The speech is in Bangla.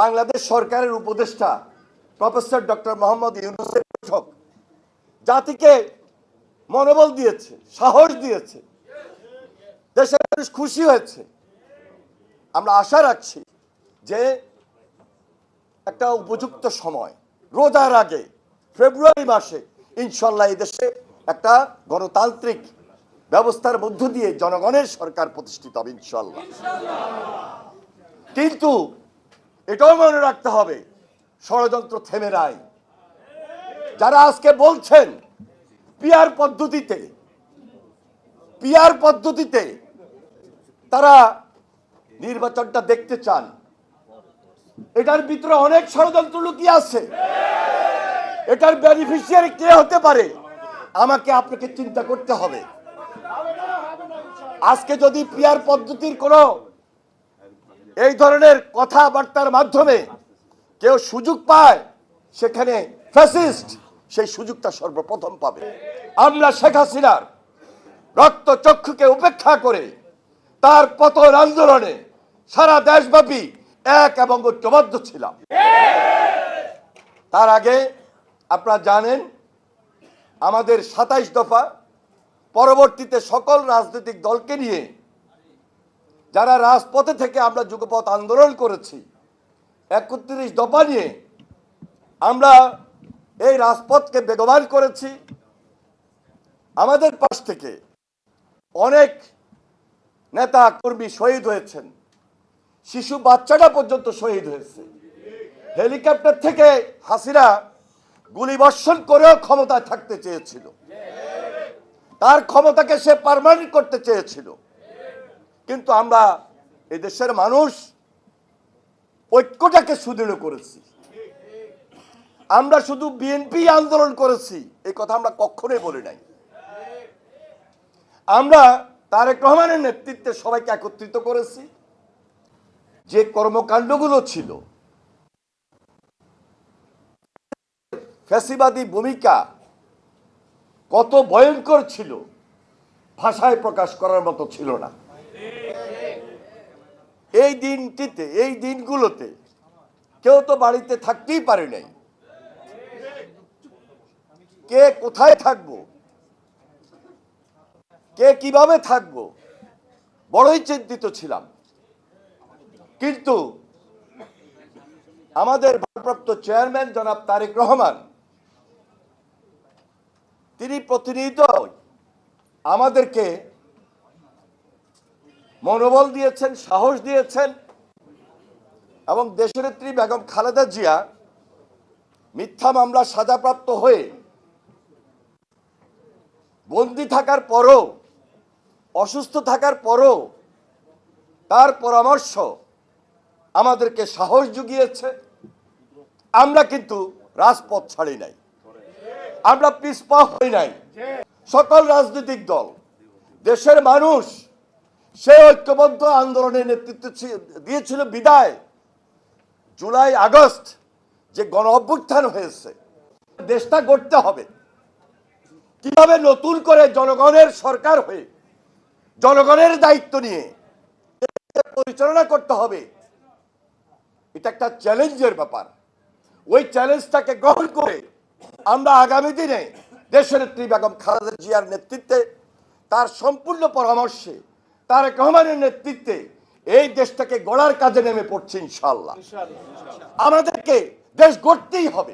বাংলাদেশ সরকারের উপদেষ্টা প্রফেসর ডক্টর মোহাম্মদ ইউনুসের বৈঠক। জাতিকে মনোবল দিয়েছে, সাহস দিয়েছে। দেশের মানুষ খুশি হয়েছে। আমরা আশা রাখছি যে একটা উপযুক্ত সময়, রোজার আগে, ফেব্রুয়ারি মাসে, ইনশাল্লাহ এই দেশে একটা গণতান্ত্রিক ব্যবস্থার মধ্য দিয়ে জনগণের সরকার প্রতিষ্ঠিত হবে, ইনশাল্লাহ। কিন্তু এটাও মনে রাখতে হবে, ষড়যন্ত্র থেমে নাই। যারা আজকে বলছেন, পিয়ার পদ্ধতিতে পিয়ার পদ্ধতিতে তারা নির্বাচনটা দেখতে চান, এটার ভিতরে অনেক ষড়যন্ত্র লুকিয়ে আছে। এটার বেনিফিশিয়ারি কে হতে পারে, আমাকে আপনাকে চিন্তা করতে হবে। আজকে যদি পিয়ার পদ্ধতির কোনো এই ধরনের কথাবার্তার মাধ্যমে কেউ সুযোগ পায়, সেখানে ফ্যাসিস্ট সেই সুযোগটা সর্বপ্রথম পাবে। আমরা শেখ হাসিনার রক্ত চক্ষুকে উপেক্ষা করে তার পতন আন্দোলনে সারা দেশব্যাপী এক এবং ঐক্যবদ্ধ ছিলাম। তার আগে আপনারা জানেন, আমাদের সাতাইশ দফা পরবর্তীতে সকল রাজনৈতিক দলকে নিয়ে যারা রাজপথে থেকে আমরা যুগপথ আন্দোলন করেছি, একত্রিশ দফা নিয়ে আমরা এই রাজপথকে বেগবান করেছি। আমাদের পাশ থেকে অনেক নেতা কর্মী শহীদ হয়েছেন। শিশু বাচ্চাটা পর্যন্ত শহীদ হয়েছে। হেলিকপ্টার থেকে হাসিনা গুলি বর্ষণ করেও ক্ষমতায় থাকতে চেয়েছিল। তার ক্ষমতাকে সে পারমানেন্ট করতে চেয়েছিল। কিন্তু আমরা এদেশের মানুষ ঐক্যটাকে সুদৃঢ় করেছি। আমরা শুধু বিএনপি আন্দোলন করেছি এই কথা আমরা কখনোই বলি নাই। আমরা তারেক রহমানের নেতৃত্বে সবাইকে একত্রিত করেছি। যে কর্মকাণ্ডগুলো ছিল, ফ্যাসিবাদী ভূমিকা কত ভয়ঙ্কর ছিল, ভাষায় প্রকাশ করার মতো ছিল না। এই দিনটিতে, এই দিনগুলোতে কেউ তো বাড়িতে থাকতেই পারে নাই। কে কোথায় থাকব? কে কীভাবে থাকব? বড়ই চিন্তিত ছিলাম। কিন্তু আমাদের ভারপ্রাপ্ত চেয়ারম্যান জনাব তারেক রহমান, তিনি প্রতিনিধিত্ব আমাদেরকে মনোবল দিয়েছেন, সাহস দিয়েছেন। এবং দেশনেত্রী বেগম খালেদা জিয়া মিথ্যা মামলা সাজাপ্রাপ্ত হয়ে বন্দি থাকার পরও, অসুস্থ থাকার পরও তার পরামর্শ আমাদেরকে সাহস জুগিয়েছে। আমরা কিন্তু রাজপথ ছাড়ি নাই। আমরা পিসপা হই নাই। সকল রাজনৈতিক দল, দেশের মানুষ সে ঐক্যবদ্ধ আন্দোলনের নেতৃত্ব দিয়েছিল বিদায়, জুলাই, আগস্ট যে গণ অভ্যুত্থান হয়েছে। দেশটা গড়তে হবে। কীভাবে নতুন করে জনগণের সরকার হয়ে, জনগণের দায়িত্ব নিয়ে পরিচালনা করতে হবে, এটা একটা চ্যালেঞ্জের ব্যাপার। ওই চ্যালেঞ্জটাকে গ্রহণ করে আমরা আগামী দিনে দেশের নেত্রী বেগম খালেদা জিয়ার নেতৃত্বে তার সম্পূর্ণ পরামর্শে তারেক রহমানের নেতৃত্বে এই দেশটাকে গড়ার কাজে নেমে পড়ছে ইনশাল্লাহ আমাদেরকে দেশ গড়তেই হবে।